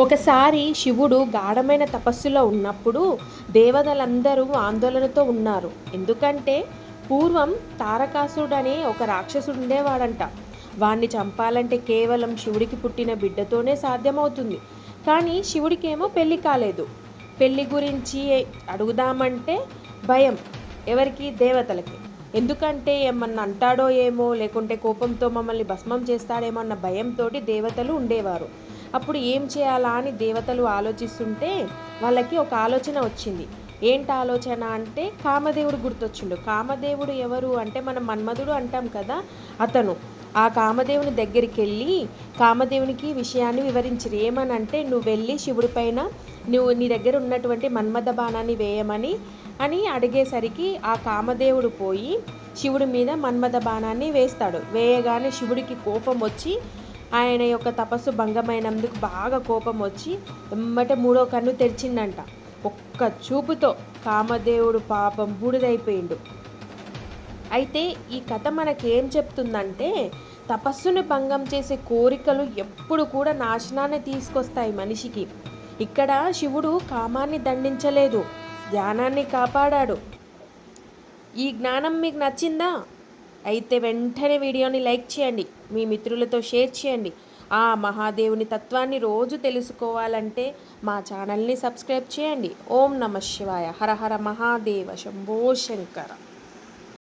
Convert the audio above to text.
ఒకసారి శివుడు గాఢమైన తపస్సులో ఉన్నప్పుడు దేవతలందరూ ఆందోళనతో ఉన్నారు. ఎందుకంటే పూర్వం తారకాసుడు అనే ఒక రాక్షసుడు ఉండేవాడంట వాణ్ణి చంపాలంటే కేవలం శివుడికి పుట్టిన బిడ్డతోనే సాధ్యమవుతుంది. కానీ శివుడికేమో పెళ్ళి కాలేదు. పెళ్ళి గురించి అడుగుదామంటే భయం ఎవరికి దేవతలకి. ఎందుకంటే ఏమన్నా అంటాడో ఏమో లేకుంటే కోపంతో మమ్మల్ని భస్మం చేస్తాడేమో అన్న భయంతో దేవతలు ఉండేవారు. అప్పుడు ఏం చేయాలా అని దేవతలు ఆలోచిస్తుంటే వాళ్ళకి ఒక ఆలోచన వచ్చింది. ఏంటి ఆలోచన అంటే కామదేవుడు గుర్తొచ్చిండు. కామదేవుడు ఎవరు అంటే మనం మన్మధుడు అంటాం కదా అతను. ఆ కామదేవుని దగ్గరికి వెళ్ళి కామదేవునికి విషయాన్ని వివరించిరు. ఏమని అంటే నువ్వు వెళ్ళి శివుడి పైన నువ్వు నీ దగ్గర ఉన్నటువంటి మన్మథ బాణాన్ని వేయమని అని అడిగేసరికి ఆ కామదేవుడు పోయి శివుడి మీద మన్మథ బాణాన్ని వేస్తాడు. వేయగానే శివుడికి కోపం వచ్చి ఆయన యొక్క తపస్సు భంగమైనందుకు బాగా కోపం వచ్చి ఎమ్మట మూడో కన్ను తెరిచిందంట. ఒక్క చూపుతో కామదేవుడు పాపం బూడిదైపోయిండు. అయితే ఈ కథ మనకేం చెప్తుందంటే తపస్సును భంగం చేసే కోరికలు ఎప్పుడు కూడా నాశనాన్ని తీసుకొస్తాయి మనిషికి. ఇక్కడ శివుడు కామాన్ని దండించలేదు ధ్యానాన్ని కాపాడాడు. ఈ జ్ఞానం మీకు నచ్చిందా? అయితే వెంటనే వీడియోని లైక్ చేయండి మీ మిత్రులతో షేర్ చేయండి. ఆ మహాదేవుని తత్వాన్ని రోజు తెలుసుకోవాలంటే మా ఛానల్ని సబ్స్క్రైబ్ చేయండి. ఓం నమ శివాయ. హర హర మహాదేవ శంభో శంకర.